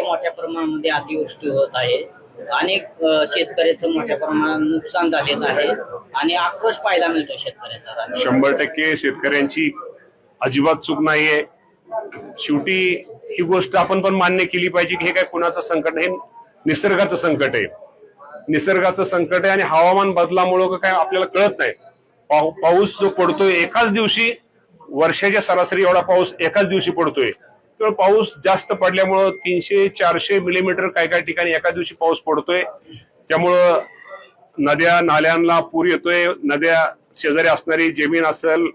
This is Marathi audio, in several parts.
मोठ्या प्रमाणामध्ये अतिवृष्टी होत आहे. अनेक शेतकऱ्याचं मोठ्या प्रमाणात नुकसान झालेलं आहे आणि आक्रोश पाहायला मिळतो शेतकऱ्याचा शंभर टक्के शेतकऱ्यांची अजिबात चूक नाहीये. शेवटी ही गोष्ट आपण पण मान्य केली पाहिजे की हे काय कुणाचं संकट आहे? निसर्गाचं संकट आहे. निसर्गाचं संकट आहे आणि हवामान बदलामुळं काय आपल्याला कळत नाही. पाऊ- पाऊस जो पडतोय एकाच दिवशी वर्षाच्या सरासरी एवढा पाऊस एकाच दिवशी पडतोय. तर पाऊस जास्त पडल्यामुळं तीनशे चारशे मिलीमीटर काय काय ठिकाणी एका दिवशी पाऊस पडतोय. त्यामुळं नद्या नाल्यांना पूर येतोय. नद्या शेजारी असणारी जमीन असेल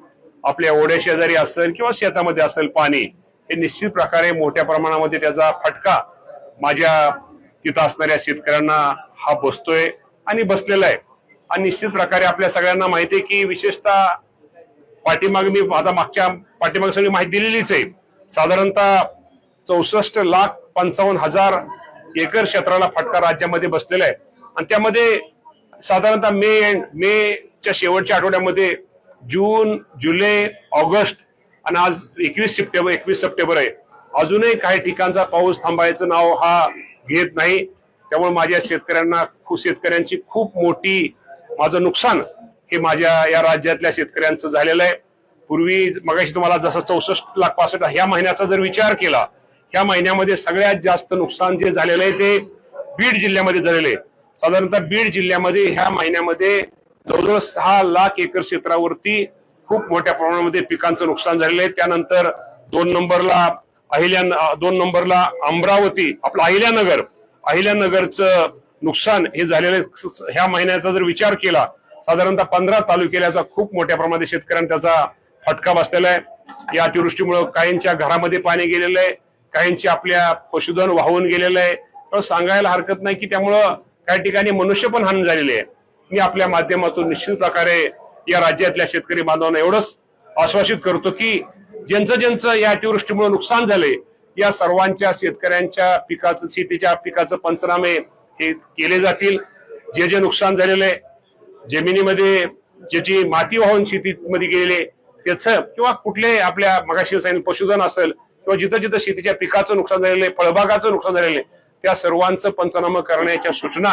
आपल्या ओढ्या शेजारी असेल किंवा शेतामध्ये असेल पाणी हे निश्चित प्रकारे मोठ्या प्रमाणामध्ये त्याचा फटका माझ्या तिथं असणाऱ्या शेतकऱ्यांना हा बसतोय आणि बसलेला आहे. आणि निश्चित प्रकारे आपल्या सगळ्यांना माहिती आहे की विशेषतः पाठीमागे मी आता मागच्या पाठीमागे सगळी माहिती दिलेलीच आहे. साधारणतः चौसष्ट लाख पंचावन्न हजार एकर क्षेत्राला फटका राज्यामध्ये बसलेला आहे. आणि त्यामध्ये साधारणतः मे एंड मेच्या शेवटच्या आठवड्यामध्ये जून जुलै ऑगस्ट आणि आज एकवीस सप्टेंबर एकवीस सप्टेंबर आहे. अजूनही काही ठिकाणचा पाऊस थांबायचं नाव हा घेत नाही. त्यामुळे माझ्या शेतकऱ्यांना खूप शेतकऱ्यांची खूप मोठी माझं नुकसान हे माझ्या या राज्यातल्या शेतकऱ्यांचं झालेलं आहे. पूर्वी मगाशी तुम्हाला जसं चौसष्ट लाख पासष्ट ह्या महिन्याचा जर विचार केला ह्या महिन्यामध्ये सगळ्यात जास्त नुकसान जे झालेलं आहे ते बीड जिल्ह्यामध्ये झालेलं आहे साधारणतः बीड जिल्ह्यामध्ये ह्या महिन्यामध्ये जवळजवळ सहा लाख एकर क्षेत्रावरती खूप मोठ्या प्रमाणामध्ये पिकांचं नुकसान झालेलं आहे त्यानंतर दोन नंबरला अहिल्या दोन नंबरला अमरावती आपलं अहिल्यानगर अहिल्यानगरचं नुकसान हे झालेलं आहे. ह्या महिन्याचा जर विचार केला साधारणतः पंधरा तालुक्याचा खूप मोठ्या प्रमाणात शेतकऱ्यांनी त्याचा फटका बसलेला आहे. या अतिवृष्टीमुळे काहींच्या घरामध्ये पाणी गेलेलं आहे. काहींची आपल्या पशुधन वाहून गेलेलं आहे. तर सांगायला हरकत नाही की त्यामुळं काही ठिकाणी मनुष्य पण हानी झालेली आहे. मी आपल्या माध्यमातून निश्चित प्रकारे या राज्यातल्या शेतकरी बांधवांना एवढंच आश्वासित करतो की ज्यांचं ज्यांचं या अतिवृष्टीमुळे नुकसान झाले या सर्वांच्या शेतकऱ्यांच्या पिकाचं शेतीच्या पिकाचं पंचनामे हे केले जातील. जे जे नुकसान झालेलं आहे जमिनीमध्ये ज्याची माती वाहून शेतीमध्ये गेलेले त्याचं किंवा कुठले आपल्या मगाशी सांगितलं पशुधन असेल किंवा जिथं जिथं शेतीच्या पिकाचं नुकसान झालेलं आहे फळबागाचं नुकसान झालेलं आहे त्या सर्वांचं पंचनामा करण्याच्या सूचना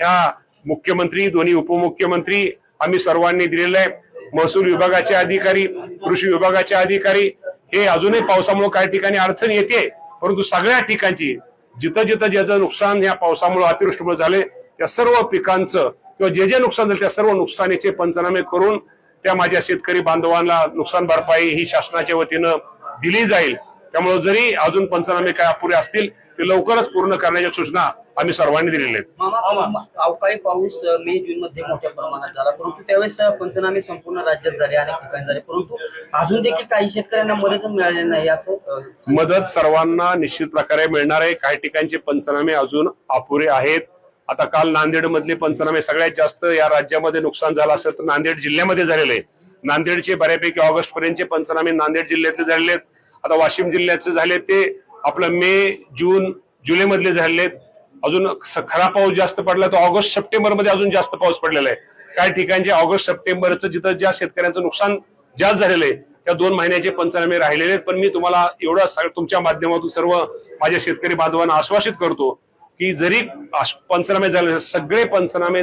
ह्या मुख्यमंत्री दोन्ही उपमुख्यमंत्री आम्ही सर्वांनी दिलेल्या आहे. महसूल विभागाचे अधिकारी कृषी विभागाचे अधिकारी हे अजूनही पावसामुळे काही ठिकाणी अडचण येते परंतु सगळ्या ठिकाणची जिथं जिथं ज्याचं नुकसान या पावसामुळे अतिवृष्टीमुळे झाले त्या सर्व पिकांचं किंवा जे जे नुकसान झालं त्या सर्व नुकसानीचे पंचनामे करून त्या माझ्या शेतकरी बांधवांना नुकसान भरपाई ही शासनाच्या वतीनं दिली जाईल. त्यामुळे जरी अजून पंचनामे काय अपुरे असतील ते लवकरच पूर्ण करण्याच्या सूचना आम्ही सर्वांनी दिलेल्या आहेत. मामा अवकाळी पाऊस मे जून मध्ये मोठ्या प्रमाणात झाला. परंतु त्यावेळेस पंचनामे संपूर्ण राज्यात झाले अनेक ठिकाणी झाले. परंतु अजून देखील काही शेतकऱ्यांना मदत मिळालेली नाही असं मदत सर्वांना निश्चित प्रकारे मिळणार आहे. काही ठिकाणचे पंचनामे अजून अपुरे आहेत. आता काल नांदेड मधले पंचनामे सगळ्यात जास्त या राज्यामध्ये नुकसान झालं असेल तर नांदेड जिल्ह्यामध्ये झालेले आहे नांदेडचे बऱ्यापैकी ऑगस्ट पर्यंतचे पंचनामे नांदेड जिल्ह्यातले झालेले आहेत. आता वाशिम जिल्ह्याचे झाले ते आपलं मे जून जुलै मधले झालेले अजून स- खरा पाऊस जास्त पडला तर ऑगस्ट सप्टेंबरमध्ये अजून जास्त पाऊस पडलेला आहे. काही ठिकाणचे ऑगस्ट सप्टेंबरचं जिथं ज्या शेतकऱ्यांचं नुकसान जास्त झालेलं आहे त्या दोन महिन्याचे पंचनामे राहिलेले आहेत. पण मी तुम्हाला एवढं तुमच्या माध्यमातून सर्व माझ्या शेतकरी बांधवांना आश्वासित करतो की जरी पंचनामे झाले सगळे पंचनामे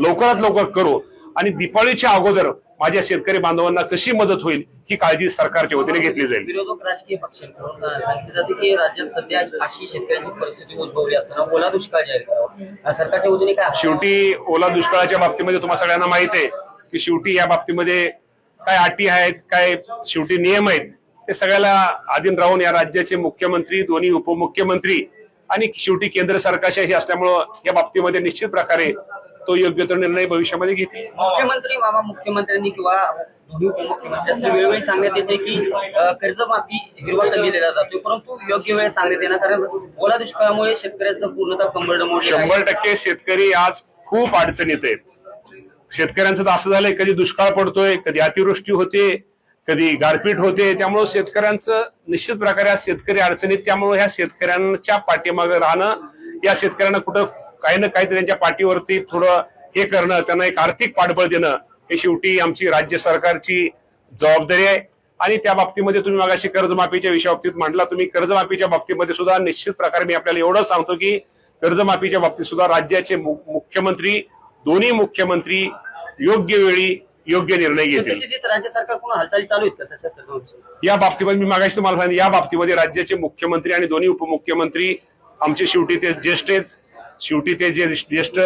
लवकरात लवकर करू आणि दिपाळीच्या अगोदर माझ्या शेतकरी बांधवांना कशी मदत होईल ही काळजी सरकारच्या वतीने घेतली जाईल. विरोधक राजकीय पक्षांकडून अ, सांगितले जाते की राज्यात सध्या अशी शेतकऱ्यांची परिस्थिती उद्भवली असताना ओला दुष्काळ जाहीर करावा. सरकारच्या वतीने काय शेवटी ओला दुष्काळाच्या बाबतीमध्ये तुम्हाला सगळ्यांना माहीत आहे की शेवटी या बाबतीमध्ये काय अटी आहेत काय शेवटी नियम आहेत ते सगळ्याला अधीन राहून या राज्याचे मुख्यमंत्री दोन्ही उपमुख्यमंत्री आणि शेवटी केंद्र सरकारच्याही असल्यामुळं या बाबतीमध्ये निश्चित प्रकारे तो योग्य तो निर्णय भविष्यामध्ये घेतील. मुख्यमंत्री मामा मुख्यमंत्र्यांनी किंवा दोन्ही उपमुख्यमंत्री असं वेळोवेळी सांगण्यात येते की कर्जमाफी हिरवा दिलेला जातोय परंतु योग्य वेळ सांगण्यात येणार कारण ओला दुष्काळामुळे शेतकऱ्याचं पूर्णतः कंबरड मोडले शंभर टक्के शेतकरी आज खूप अडचणीत आहेत. शेतकऱ्यांचं तर असं झालंय कधी दुष्काळ पडतोय कधी अतिवृष्टी होते कधी गारपीट होते त्यामुळे शेतकऱ्यांचं निश्चित प्रकारे आज शेतकरी अडचणीत त्यामुळे ह्या शेतकऱ्यांच्या पाठीमागे राहणं या शेतकऱ्यांना कुठं काही ना काहीतरी त्यांच्या पाठीवरती थोडं हे करणं त्यांना एक आर्थिक पाठबळ देणं हे शेवटी आमची राज्य सरकारची जबाबदारी आहे. आणि त्या बाबतीमध्ये तुम्ही मागाशी कर्जमाफीच्या विषयाबाबतीत मांडला तुम्ही कर्जमाफीच्या बाबतीमध्ये सुद्धा निश्चित प्रकारे मी आपल्याला एवढं सांगतो की कर्जमाफीच्या बाबतीत सुद्धा राज्याचे मु- मुख्यमंत्री दोन्ही मुख्यमंत्री योग्य वेळी योग्य निर्णय घेतील. राज्य सरकार पुन्हा हालचाली चालू आहेत? या बाबतीमध्ये मी मागाशी तुम्हाला सांगितलं या बाबतीमध्ये राज्याचे मुख्यमंत्री आणि दोन्ही उपमुख्यमंत्री आमचे शेवटी ते ज्येष्ठ शेवटी ते जे ज्येष्ठ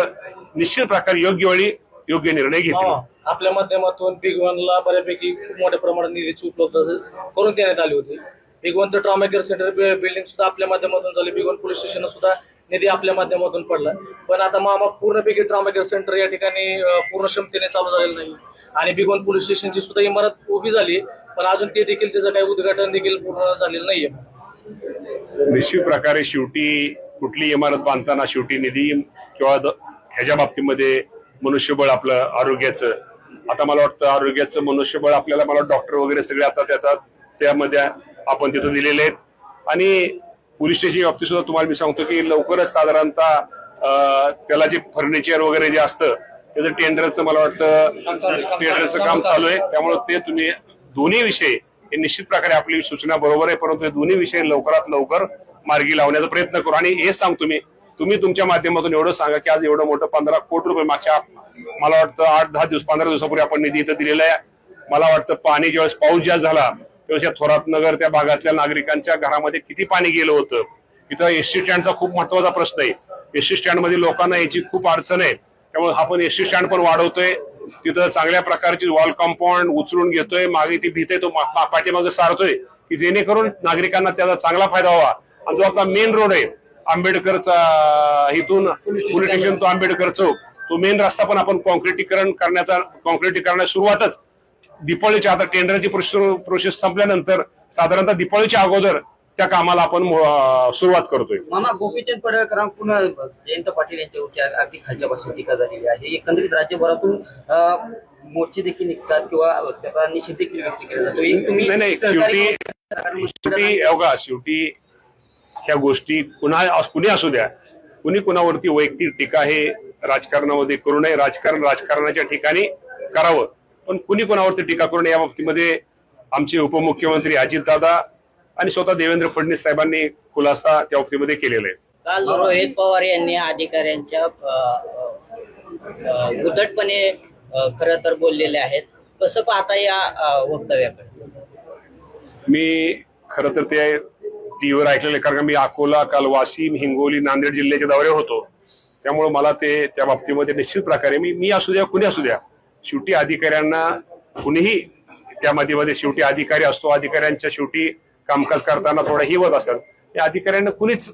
निश्चित प्रकारे योग्य वेळी योग्य निर्णय घेतील. हा, आपल्या माध्यमातून बिग वनला बऱ्यापैकी खूप मोठ्या प्रमाणात निधीची उपलब्ध करून देण्यात आली होती. बिग वनचं ट्रॉमा केअर सेंटर बिल्डिंग सुद्धा आपल्या माध्यमातून झाली. बिग वन पोलीस स्टेशन सुद्धा निधी आपल्या माध्यमातून पडला. पण आता मामा पूर्णपैकी ट्रॉमा केअर सेंटर या ठिकाणी पूर्ण क्षमतेने चालू झालेलं नाही. आणि बिगोन पोलीस स्टेशनची सुद्धा इमारत उभी झाली पण अजून ते देखील त्याचं काही उद्घाटन देखील पूर्ण झालेलं नाहीये. निश्चित प्रकारे शेवटी कुठली इमारत बांधताना शेवटी निधी किंवा ह्याच्या बाबतीमध्ये मनुष्यबळ आपलं आरोग्याचं. आता मला वाटतं आरोग्याचं मनुष्यबळ आपल्याला मला डॉक्टर वगैरे सगळे आता त्यातात त्यामध्ये आपण तिथं दिलेले आहेत. आणि पोलीस स्टेशन बाबतीत सुद्धा तुम्हाला मी सांगतो की लवकरच साधारणतः त्याला जे फर्निचर वगैरे जे असतं त्याचं टेंडरचं मला वाटतं टेंडरचं काम चालू आहे. त्यामुळे ते तुम्ही दोन्ही विषय हे निश्चित प्रकारे आपली सूचना बरोबर आहे परंतु हे दोन्ही विषय लवकरात लवकर मार्गी लावण्याचा प्रयत्न करू. आणि हे सांगतो मी तुम्ही तुमच्या माध्यमातून एवढं सांगा की आज एवढं मोठं पंधरा कोटी रुपये मागच्या मला वाटतं आठ दहा दिवस पंधरा दिवसापूर्वी आपण निधी इथं दिलेला आहे. मला वाटतं पाणी ज्यावेळेस पाऊस ज्या झाला त्यावेळेस या थोरात नगर त्या भागातल्या नागरिकांच्या घरामध्ये किती पाणी गेलं होतं? इथं एसटी स्टँडचा खूप महत्त्वाचा प्रश्न आहे. एसटी स्टँडमध्ये लोकांना याची खूप अडचण आहे. त्यामुळे आपण एसटी स्टँड पण वाढवतोय. तिथं चांगल्या प्रकारची वॉल कंपाऊंड उचलून घेतोय. मागे ती भीते तो पाठीमागे सारतोय की जेणेकरून नागरिकांना त्याचा चांगला फायदा व्हावा. आणि जो आपला मेन रोड आहे आंबेडकरचा इथून पोलीस स्टेशन. तो आंबेडकर चौक तो मेन रस्ता पण आपण कॉन्क्रिटीकरण करण्याचा कॉन्क्रिटीकरणाची सुरुवातच दिपाळीच्या आता टेंडरची प्रोसेस संपल्यानंतर साधारणतः दिपाळीच्या अगोदर त्या कामाला आपण सुरुवात करतोय. मामा गोपीचंद पडळकरांकडून जयंत पाटील अग- अगदी खालच्या पासून टीका झालेली आहे. एकंदरीत राज्यभरातून मोर्चे देखील निघतात किंवा त्याचा निषेध देखील व्यक्त केला जातो. शेवटी अवघा शेवटी ह्या गोष्टी कुणा कुणी असू द्या. कुणी कुणावरती वैयक्तिक टीका हे राजकारणामध्ये करू नये. राजकारण राजकारणाच्या ठिकाणी करावं. पण कुणी कुणावरती टीका करू नये या बाबतीमध्ये आमचे उपमुख्यमंत्री अजितदादा आणि स्वतः देवेंद्र फडणवीस साहेबांनी खुलासा त्या बाबतीमध्ये केलेला आहे. काल रोहित पवार यांनी अधिकाऱ्यांच्या उद्धटपणे खर तर बोललेले आहेत. कसं पाहता या वक्तव्याकडे? मी खरं तर ते टीव्हीवर ऐकलेलं कारण मी अकोला काल वाशिम हिंगोली नांदेड जिल्ह्याच्या दौऱ्यावर होतो. त्यामुळे मला ते त्या बाबतीमध्ये निश्चित प्रकारे मी मी असू द्या कुणी असू द्या शेवटी अधिकाऱ्यांना कुणीही त्या मध्ये शेवटी अधिकारी असतो अधिकाऱ्यांच्या शेवटी कामकाज करताना थोडा हिवत असेल या अधिकाऱ्यांना कुणीच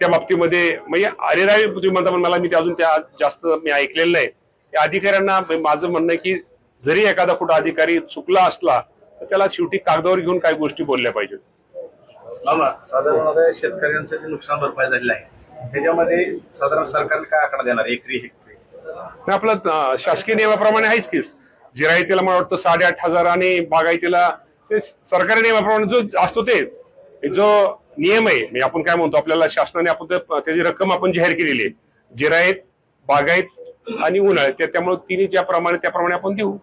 त्या बाबतीमध्ये म्हणजे अरेरावी तुम्ही म्हणता पण मला मी ते अजून त्या जास्त मी ऐकलेलं नाही. या अधिकाऱ्यांना माझं म्हणणं आहे की जरी एखादा कुठं अधिकारी चुकला असला तर त्याला शेवटी कागदावर घेऊन काही गोष्टी बोलल्या पाहिजेत. साधारण शेतकऱ्यांचं जे नुकसान भरपाई झालेलं आहे त्याच्यामध्ये साधारण सरकारने काय आकडा देणार एकरी हेक्टरी? आपलं शासकीय नियमाप्रमाणे आहेच की जिरायतीला मला वाटतं साडेआठ हजार आणि बागायतीला ते सरकारी नियमाप्रमाणे जो असतो ते जो नियम आहे म्हणजे आपण काय म्हणतो आपल्याला शासनाने आपण त्याची रक्कम आपण जाहीर केलेली आहे. जिरायत बागायत आणि उन्हाळ्यात त्यामुळे तिन्ही ज्याप्रमाणे त्याप्रमाणे आपण देऊ.